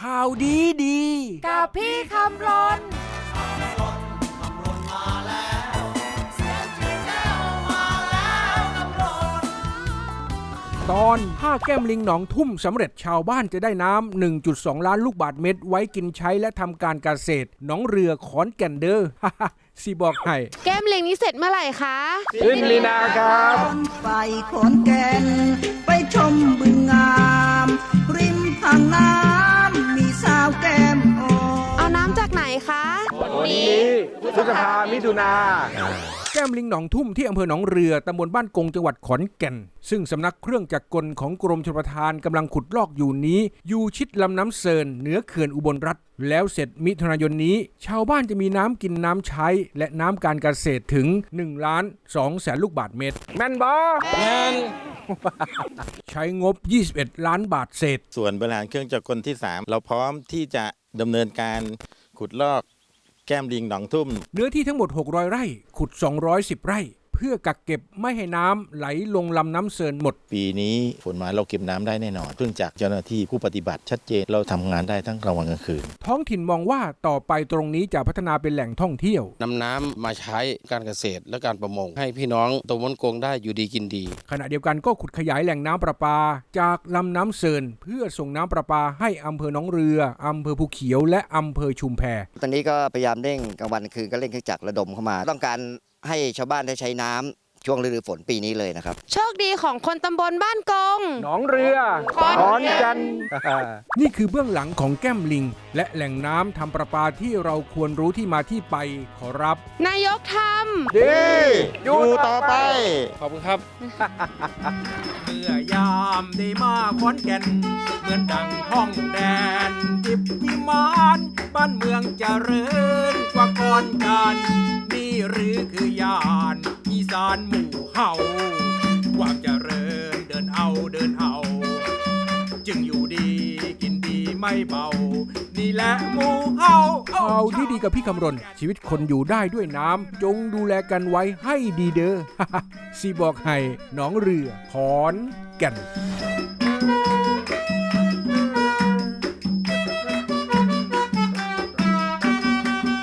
ข่าวดีดี กับพี่คำรนตอนถ้าแก้มลิงหนองทุ่มสำเร็จชาวบ้านจะได้น้ำ 1.2 ล้านลูกบาทเม็ดไว้กินใช้และทำการเกษตรหนองเรือขอนแก่นเด้อสิบอกให้ แก้มลิงนี้เสร็จเมื่อไหร่คะสิ้นลีนาครับ ไปขอนแก่นไปชมบึงงา คะวันนี้พฤษภามิถุนาแก้มลิงหนองทุ่มที่อำเภอหนองเรือตำบลบ้านกงจังหวัดขอนแก่น ซึ่งสำนักเครื่องจักรกลของกรมชลประทานกำลังขุดลอกอยู่นี้ อยู่ชิดลำน้ำเซินเหนือเขื่อนอุบลรัฐ แล้วเสร็จมิถุนายนนี้ ชาวบ้านจะมีน้ำกินน้ำใช้ และน้ำการเกษตรถึง1ล้าน2แสนลูกบาทเมตร แม่นบอแม่นใช้งบ 21 ล้านบาทเศษ ส่วนบริหารเครื่องจักรกลที่ 3 เราพร้อมที่จะดำเนินการ ขุดลอกแก้มลิงหนองทุ่ม เนื้อที่ทั้งหมด 600 ไร่ ขุด 210 ไร่ พื่อกักเก็บไม่ให้น้ำไหลลงลำน้ำเซินหมด ปีนี้ฝนมาเราเก็บน้ำได้แน่นอนเนื่องจากเจ้าหน้าที่ผู้ปฏิบัติชัดเจนเราทำงานได้ทั้งกลางวันกลางคืน ท้องถิ่นมองว่าต่อไปตรงนี้จะพัฒนาเป็นแหล่งท่องเที่ยวนำน้ำมาใช้การเกษตรและการประมง ให้พี่น้องตำบลโกงได้อยู่ดีกินดี ขณะเดียวกันก็ขุดขยายแหล่งน้ำประปา จากลำน้ำเซินเพื่อส่งน้ำประปาให้อำเภอหนองเรืออำเภอภูเขียว และอำเภอชุมแพตอนนี้ก็พยายามเร่งกลางวันกลางคืนก็เร่งเครื่องจักรระดมเข้ามา ต้องการ ให้ชาวบ้านได้ใช้น้ำช่วงฤดูฝนปีนี้เลยนะครับ โชคดีของคนตำบลบ้านกง หนองเรือขอนแก่นนี่คือเบื้องหลังของแก้มลิง และแหล่งน้ำทำประปาที่เราควรรู้ที่มาที่ไปขอรับ นายกทดี อยู่ต่อไป ขอบคุณครับ เมื่อยามได้มาขอนแก่น เหมือนดังท้องแดนดิบวิมาน บ้านเมืองเจริญกว่าก่อนกันนี่ หรือคือยานอีสานหมู่เฮาความเจริญเดินเอาเดินเอา จึงอยู่ดีกินดีไม่เบา นี่แหละหมู่เฮาเอาที่ดีกับพี่คำรณ ชีวิตคนอยู่ได้ด้วยน้ำจงดูแลกันไว้ให้ดีเด้อ สีบอกให้หน้องเรือขอนแก่น